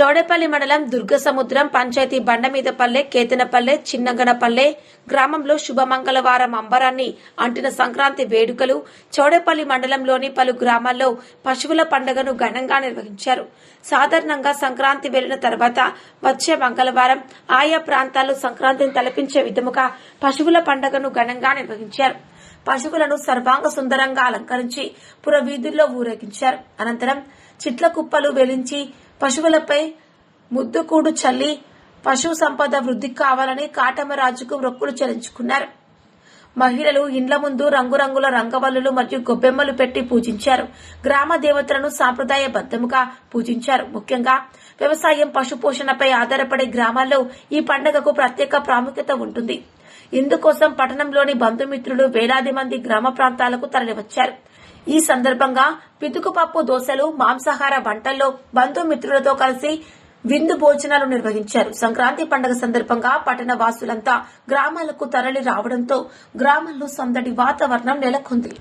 చౌడేపల్లి మండలం దుర్గసముద్రం పంచాయతీ బండమీదపల్లె కేతనపల్లె చిన్నగనపల్లె గ్రామంలో శుభమంగళవారం అంబరాన్ని అంటిన సంక్రాంతి వేడుకలు చౌడేపల్లి మండలంలోని పలు గ్రామాల్లో పశువుల పండుగను ఘనంగా నిర్వహించారు. సాధారణంగా సంక్రాంతి వెళ్ళిన తర్వాత వచ్చే మంగళవారం ఆయా ప్రాంతాల్లో సంక్రాంతిని తలపించే విధముగా పశువుల పండుగను ఘనంగా నిర్వహించారు. పశువులను సర్వాంగ సుందరంగా అలంకరించి పురవీధుల్లో ఊరేగించారు. అనంతరం చిట్ల కుప్పలు వెలించి పశువులపై ముద్దుకూడు చల్లి పశు సంపద వృద్ధి కావాలని కాటమరాజుకు మొక్కులు చెల్లించుకున్నారు. మహిళలు ఇండ్ల ముందు రంగురంగుల రంగవల్లులు మరియు గొబ్బెమ్మలు పెట్టి పూజించారు. గ్రామ దేవతలను సాంప్రదాయబద్ధముగా పూజించారు. ముఖ్యంగా వ్యవసాయం పశుపోషణపై ఆధారపడే గ్రామాల్లో ఈ పండుగకు ప్రత్యేక ప్రాముఖ్యత ఉంటుంది. ఇందుకోసం పట్టణంలోని బంధుమిత్రులు వేలాది మంది గ్రామ ప్రాంతాలకు తరలివచ్చారు. ఈ సందర్భంగా పితుకుపప్పు దోశలు మాంసాహార వంటల్లో బంధుమిత్రులతో కలిసి విందు భోజనాలు నిర్వహించారు. సంక్రాంతి పండుగ సందర్భంగా పట్టణ వాసులంతా గ్రామాలకు తరలి రావడంతో గ్రామంలో సందడి వాతావరణం నెలకొంది.